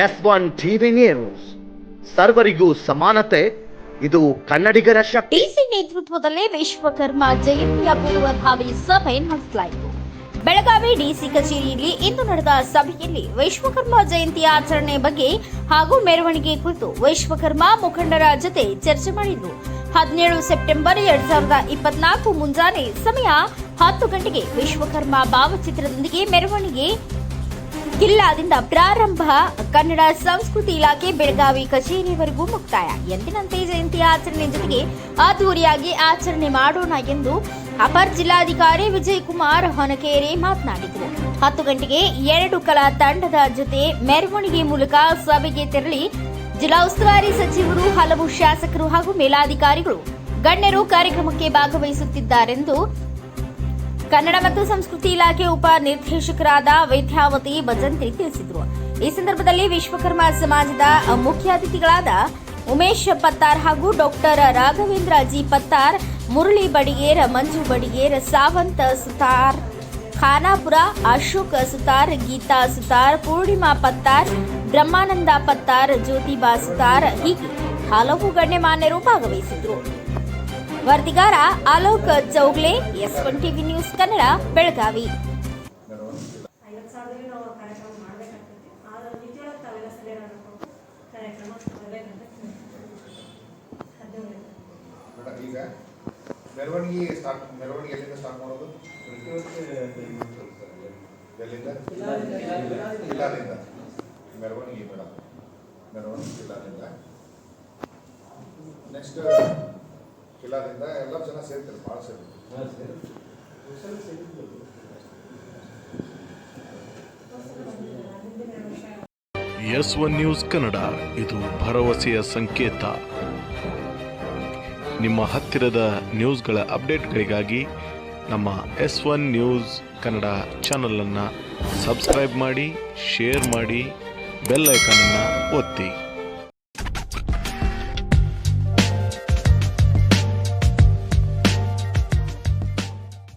S one TV news. ಸರ್ವರಿಗೂ ಸಮಾನತೆ, ಇದು ಕನ್ನಡಿಗರ ಶಕ್ತಿ. ಡಿಸಿ ನೇತೃತ್ವದಲ್ಲಿ ವಿಶ್ವಕರ್ಮ ಜಯಂತಿಯ ಪೂರ್ವಭಾವಿ ಸಭೆ ನಡೆಸಲಾಯಿತು. ಬೆಳಗಾವಿ ಡಿಸಿ ಕಚೇರಿಯಲ್ಲಿ ಇಂದು ನಡೆದ ಸಭೆಯಲ್ಲಿ ವಿಶ್ವಕರ್ಮ ಜಯಂತಿ ಆಚರಣೆ ಬಗ್ಗೆ ಹಾಗೂ ಮೆರವಣಿಗೆ ಕುರಿತು ವಿಶ್ವಕರ್ಮ ಮುಖಂಡರ ಜೊತೆ ಚರ್ಚೆ ಮಾಡಿದ್ರು ಹದಿನೇಳು ಸೆಪ್ಟೆಂಬರ್ ಎರಡ್ ಸಾವಿರದ ಇಪ್ಪತ್ನಾಲ್ಕು ಮುಂಜಾನೆ ಸಮಯ ಹತ್ತು ಗಂಟೆಗೆ ವಿಶ್ವಕರ್ಮ ಭಾವಚಿತ್ರದೊಂದಿಗೆ ಮೆರವಣಿಗೆ ಕಿಲ್ಲಾದಿಂದ ಪ್ರಾರಂಭ ಕನ್ನಡ ಸಂಸ್ಕೃತಿ ಇಲಾಖೆ ಬೆಳಗಾವಿ ಕಚೇರಿವರೆಗೂ ಮುಕ್ತಾಯ. ಎಂದಿನಂತೆ ಜಯಂತಿ ಆಚರಣೆ ಜೊತೆಗೆ ಅದ್ದೂರಿಯಾಗಿ ಆಚರಣೆ ಮಾಡೋಣ ಎಂದು ಅಪರ ಜಿಲ್ಲಾಧಿಕಾರಿ ವಿಜಯ್ ಕುಮಾರ್ ಹೊನಕೇರಿ ಮಾತನಾಡಿದರು. ಹತ್ತು ಗಂಟೆಗೆ ಎರಡು ಕಲಾ ತಂಡದ ಜೊತೆ ಮೆರವಣಿಗೆ ಮೂಲಕ ಸಭೆಗೆ ತೆರಳಿ ಜಿಲ್ಲಾ ಉಸ್ತುವಾರಿ ಸಚಿವರು, ಹಲವು ಶಾಸಕರು ಹಾಗೂ ಮೇಲಾಧಿಕಾರಿಗಳು ಗಣ್ಯರು ಕಾರ್ಯಕ್ರಮಕ್ಕೆ ಭಾಗವಹಿಸುತ್ತಿದ್ದಾರೆಂದು ಕನ್ನಡ ಮತ್ತು ಸಂಸ್ಕೃತಿ ಇಲಾಖೆ ಉಪ ನಿರ್ದೇಶಕರಾದ ವೈದ್ಯಾವತಿ ಭಜಂತ್ರಿ ತಿಳಿಸಿದರು. ಈ ಸಂದರ್ಭದಲ್ಲಿ ವಿಶ್ವಕರ್ಮ ಸಮಾಜದ ಮುಖ್ಯ ಅತಿಥಿಗಳಾದ ಉಮೇಶ್ ಪತ್ತಾರ್ ಹಾಗೂ ಡಾಕ್ಟರ್ ರಾಘವೇಂದ್ರ ಜಿ ಪತ್ತಾರ್, ಮುರಳಿ ಬಡಿಗೇರ್ ಮಂಜು ಬಡಿಗೇರ್, ಸಾವಂತ ಸುತಾರ್, ಖಾನಾಪುರ ಅಶೋಕ್ ಸುತಾರ್, ಗೀತಾ ಸುತಾರ್, ಪೂರ್ಣಿಮಾ ಪತ್ತಾರ್, ಬ್ರಹ್ಮಾನಂದ ಪತ್ತಾರ್, ಜ್ಯೋತಿಬಾ ಸುತಾರ್ ಹೀಗೆ ಹಲವು ಗಣ್ಯಮಾನ್ಯರು ಭಾಗವಹಿಸಿದ್ರು. ವರದಿಗಾರ Alok Chougle S one TV news Kannada Belagavi ಈಗ ಮೆರವಣಿಗೆ ಸ್ಟಾರ್ಟ್ ಎಲ್ಲಿಂದ ಸ್ಟಾರ್ಟ್ ಮಾಡೋದು ಮೇಡಮ್ ಮೆರವಣಿಗೆ ಜಿಲ್ಲಾದಿಂದ ನೆಕ್ಸ್ಟ್ ಜಿಲ್ಲಾದಿಂದ ಎಲ್ಲ ಜನ ಸೇರ್ತಾರೆ ಭಾಳ ಸೇರಿ ಎಸ್ ಒನ್ ನ್ಯೂಸ್ ಕನ್ನಡ ಇದು ಭರವಸೆಯ ಸಂಕೇತ. ನಿಮ್ಮ ಹತ್ತಿರದ ನ್ಯೂಸ್ಗಳ ಅಪ್ಡೇಟ್ಗಳಿಗಾಗಿ ನಮ್ಮ ಎಸ್ ಒನ್ ನ್ಯೂಸ್ ಕನ್ನಡ ಚಾನಲನ್ನು ಸಬ್ಸ್ಕ್ರೈಬ್ ಮಾಡಿ ಶೇರ್ ಮಾಡಿ ಬೆಲ್ ಐಕನನ್ನು ಒತ್ತಿ.